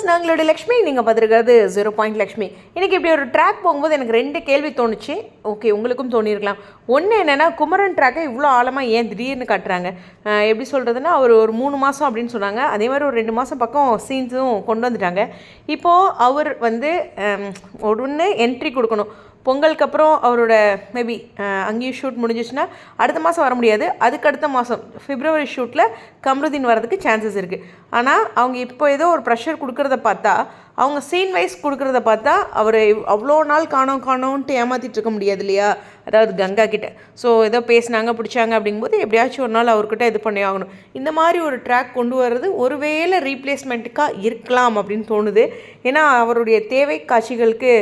Viewers நாங்களோட Lakshmi நீங்கள் பார்த்துருக்கிறது zero point Lakshmi. எனக்கு இப்படி ஒரு ட்ராக் போகும்போது எனக்கு ரெண்டு கேள்வி தோணுச்சு. ஓகே உங்களுக்கும் தோணியிருக்கலாம் ஒன்று என்னென்னா குமரன் ட்ராக்கை இவ்வளோ ஆழமாக ஏன் திடீர்னு காட்டுறாங்க? எப்படி சொல்கிறதுனா அவர் ஒரு மூணு மாதம் அப்படின்னு சொன்னாங்க. அதே மாதிரி ஒரு ரெண்டு மாதம் பக்கம் சீன்ஸும் கொண்டு வந்துட்டாங்க. இப்போது அவர் வந்து ஒன்று என்ட்ரி கொடுக்கணும். பொங்கலுக்கு அப்புறம் அவரோட மேபி அங்கேயும் ஷூட் முடிஞ்சிச்சுன்னா அடுத்த மாதம் வர முடியாது. அதுக்கு அடுத்த மாதம் பிப்ரவரி ஷூட்டில் கம்ருதீன் வரதுக்கு சான்சஸ் இருக்குது ஆனால் அவங்க இப்போ ஏதோ ஒரு ப்ரெஷர் கொடுக்குறது பார்த்தா அவங்க சீன் வைஸ் கொடுக்குறத பார்த்தா அவர் அவ்வளோ நாள் காணோம் காணோன்ட்டு ஏமாற்றிட்டு இருக்க முடியாது இல்லையா? அதாவது கங்கா கிட்ட. ஸோ ஏதோ பேசினாங்க பிடிச்சாங்க அப்படிங்கும்போது எப்படியாச்சும் ஒரு நாள் அவர்கிட்ட இது பண்ணி ஆகணும். இந்த மாதிரி ஒரு ட்ராக் கொண்டு வர்றது ஒருவேளை ரீப்ளேஸ்மெண்ட்டுக்காக இருக்கலாம் அப்படின்னு தோணுது. ஏன்னா அவருடைய தேவை காட்சிகளுக்கு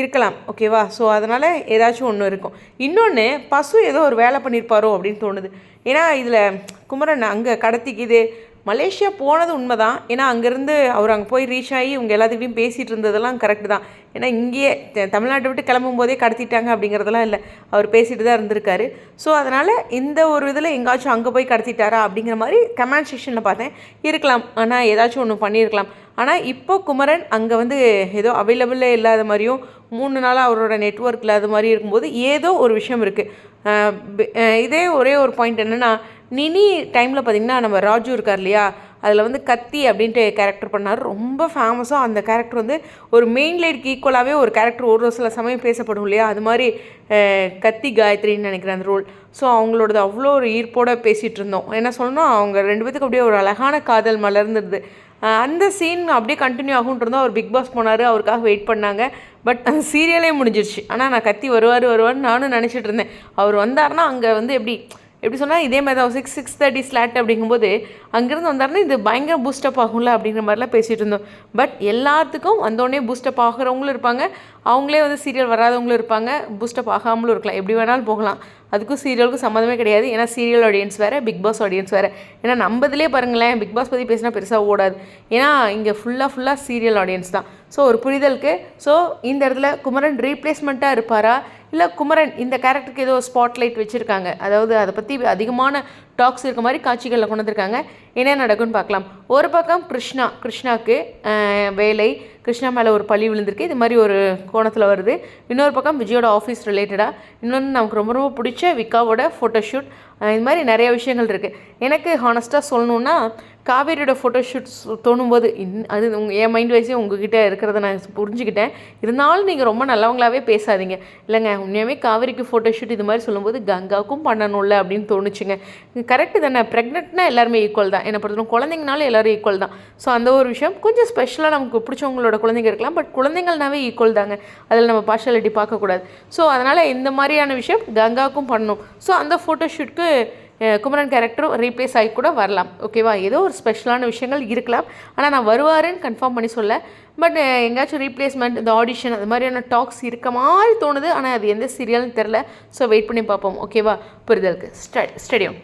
இருக்கலாம். ஓகேவா ஸோ அதனால் ஏதாச்சும் ஒன்று இருக்கும். இன்னொன்று பசு ஏதோ ஒரு வேலை பண்ணியிருப்பாரோ அப்படின்னு தோணுது. ஏன்னா இதில் குமரன் அங்கே கடத்திக்குது. மலேசியா போனது உண்மை தான் ஏன்னா அங்கேருந்து அவர் அங்கே போய் ரீச் ஆகி இவங்க எல்லாத்துக்கிட்டையும் பேசிகிட்டு இருந்ததெல்லாம் கரெக்டு தான். ஏன்னா இங்கேயே தமிழ்நாட்டை விட்டு கிளம்பும் போதே கடத்திட்டாங்க அப்படிங்கிறதெல்லாம் இல்லை. அவர் பேசிட்டு தான் இருந்திருக்காரு. ஸோ அதனால் இந்த ஒரு இதில் எங்காச்சும் அங்கே போய் கடத்திட்டாரா அப்படிங்கிற மாதிரி கமெண்ட் செக்ஷனில் பார்த்தேன். இருக்கலாம். ஆனால் ஏதாச்சும் ஒன்று பண்ணியிருக்கலாம். ஆனால் இப்போ குமரன் அங்கே வந்து ஏதோ அவைலபிளே இல்லாத மாதிரியும் மூணு நாளாக அவரோட நெட்ஒர்க் இல்லாத மாதிரி இருக்கும்போது ஏதோ ஒரு விஷயம் இருக்குது இதே ஒரே ஒரு பாயிண்ட் என்னென்னா நினி டைமில் பார்த்திங்கன்னா நம்ம ராஜு இருக்கார் இல்லையா? அதில் வந்து கத்தி அப்படின்ட்டு கேரக்டர் பண்ணார். ரொம்ப ஃபேமஸாக அந்த கேரக்டர் வந்து ஒரு மெயின் லைட்க்கு ஈக்குவலாகவே ஒரு கேரக்டர் ஒரு சில சமயம் பேசப்படும் இல்லையா? அது மாதிரி கத்தி காயத்ரின்னு நினைக்கிறேன் அந்த ரோல் ஸோ அவங்களோடது அவ்வளோ ஒரு ஈர்ப்போட பேசிகிட்டு இருந்தோம். என்ன சொல்லணும் அவங்க ரெண்டு பேத்துக்கு அப்படியே ஒரு அழகான காதல் மலர்ந்துருது அந்த சீன் அப்படியே கண்டினியூ ஆகும்னு இருந்தால் அவர் பிக் பாஸ் போனார் அவருக்காக வெயிட் பண்ணாங்க. பட் அந்த சீரியலே முடிஞ்சிருச்சு. ஆனால் நான் கத்தி வருவார் வருவார்னு நானும் நினச்சிட்டு இருந்தேன். அவர் வந்தார்னா அங்கே வந்து எப்படி எப்படி சொன்னால் இதே மாதிரி தான் சிக்ஸ் சிக்ஸ் தேர்ட்டி ஸ்லாட் அப்படிங்கும்போது அங்கேருந்து வந்தாருன்னா இது பயங்கர பூஸ்டப் ஆகும்ல அப்படிங்கிற மாதிரிலாம் பேசிகிட்டு இருந்தோம். பட் எல்லாத்துக்கும் வந்தோடனே பூஸ்டப் ஆகிறவங்களும் இருப்பாங்க. அவங்களே வந்து சீரியல் வராதவங்களும் இருப்பாங்க. பூஸ்டப் ஆகாமலும் இருக்கலாம். எப்படி வேணாலும் போகலாம். அதுக்கும் சீரியலுக்கும் சம்மந்தமே கிடையாது. ஏன்னா சீரியல் ஆடியன்ஸ் வேறு பிக் பாஸ் ஆடியன்ஸ் வேறு. ஏன்னா நம்மதுலேயே பாருங்களேன் பிக் பாஸ் பற்றி பேசினா பெருசாக ஓடாது. ஏன்னா இங்கே ஃபுல்லாக ஃபுல்லாக சீரியல் ஆடியன்ஸ் தான். ஸோ ஒரு புரிதலுக்கு ஸோ இந்த இடத்துல குமரன் ரீப்ளேஸ்மெண்ட்டாக இருப்பாரா? இல்லை குமரன் இந்த கேரக்டருக்கு ஏதோ ஸ்பாட்லைட் வச்சுருக்காங்க. அதாவது அதை பற்றி அதிகமான டாக்ஸ் இருக்க மாதிரி காட்சிகளில் கொண்டு வந்திருக்காங்க. என்ன நடக்கும்னு பார்க்கலாம். ஒரு பக்கம் கிருஷ்ணா கிருஷ்ணாக்கு வேலை கிருஷ்ணா மேலே ஒரு பழி விழுந்திருக்கு. இது மாதிரி ஒரு கோணத்தில் வருது. இன்னொரு பக்கம் விஜயோட ஆஃபீஸ் ரிலேட்டடாக இன்னொன்று நமக்கு ரொம்ப ரொம்ப பிடிச்ச விக்காவோட ஃபோட்டோஷூட் இது மாதிரி நிறைய விஷயங்கள் இருக்குது எனக்கு ஹானஸ்ட்டாக சொல்லணுன்னா காவேரியோட ஃபோட்டோஷூட்ஸ் தோணும்போது இன் அது உங்கள் என் மைண்ட் வைஸே உங்ககிட்ட இருக்கிறத நான் புரிஞ்சுக்கிட்டேன். இருந்தாலும் நீங்கள் ரொம்ப நல்லவங்களாகவே பேசாதீங்க. இல்லைங்க உண்மையாகவே காவேரிக்கு ஃபோட்டோஷூட் இது மாதிரி சொல்லும்போது கங்காவுக்கும் பண்ணணும்ல அப்படின்னு தோணுச்சுங்க. கரெக்டு தானே ப்ரெக்னென்ட்னா எல்லாருமே ஈக்குவல் தான். என்னை பொறுத்தவரை குழந்தைங்கனாலும் எல்லாரும் ஈக்குவல் தான். ஸோ அந்த ஒரு விஷயம் கொஞ்சம் ஸ்பெஷலாக நமக்கு பிடிச்சவங்களோட குழந்தைங்க இருக்கலாம். பட் குழந்தைங்கள்னாவே ஈக்குவல் தாங்க. அதில் நம்ம பார்ஷாலிட்டி பார்க்கக்கூடாது. ஸோ அதனால் இந்த மாதிரியான விஷயம் கங்காவுக்கும் பண்ணணும். ஸோ அந்த ஃபோட்டோஷூட்க்கு குமரன் கேரக்டரும் ரீப்ளேஸ் ஆகி கூட வரலாம். ஓகேவா ஏதோ ஒரு ஸ்பெஷலான விஷயங்கள் இருக்கலாம். ஆனால் நான் வருவாருன்னு கன்ஃபார்ம் பண்ணி சொல்ல. பட் எங்கேயாச்சும் ரீப்ளேஸ்மெண்ட் இந்த ஆடிஷன் அது மாதிரியான டாக்ஸ் இருக்க மாதிரி தோணுது. ஆனால் அது எந்த சீரியல்னு தெரில ஸோ வெயிட் பண்ணி பார்ப்போம். ஓகேவா புரிதலுக்கு. ஸ்ட ஸ்டடியம்